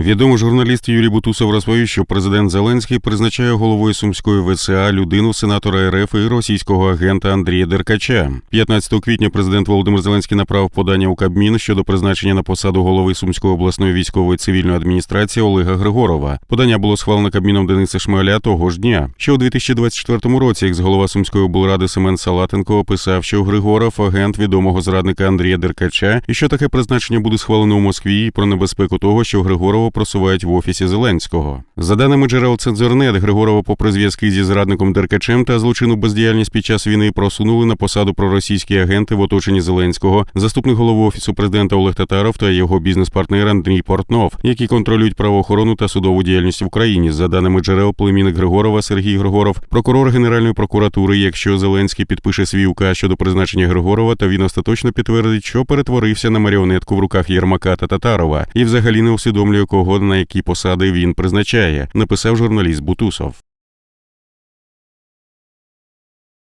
Відомий журналіст Юрій Бутусов розповів, що президент Зеленський призначає головою сумської ВСА людину сенатора РФ і російського агента Андрія Деркача. 15 квітня президент Володимир Зеленський направив подання у Кабмін щодо призначення на посаду голови Сумської обласної військової цивільної адміністрації Олега Григорова. Подання було схвалено Кабміном Дениса Шмигаля того ж дня. Ще у 2024 році екс-голова Сумської облради Семен Салатенко описав, що Григоров агент відомого зрадника Андрія Деркача, і що таке призначення буде схвалено у Москві і про небезпеку того, що Григорова просувають в офісі Зеленського. За даними джерел Цензорнет, Григорова, попри зв'язки зі зрадником Деркачем та злочинну бездіяльність під час війни, просунули на посаду проросійські агенти в оточенні Зеленського, заступник голови офісу президента Олег Татаров та його бізнес-партнер Андрій Портнов, які контролюють правоохорону та судову діяльність в Україні. За даними джерел, племінник Григорова Сергій Григоров, прокурор Генеральної прокуратури. Якщо Зеленський підпише свій указ щодо призначення Григорова, то він остаточно підтвердить, що перетворився на маріонетку в руках Єрмака та Татарова і взагалі не усвідомлює, кого на які посади він призначає, написав журналіст Бутусов.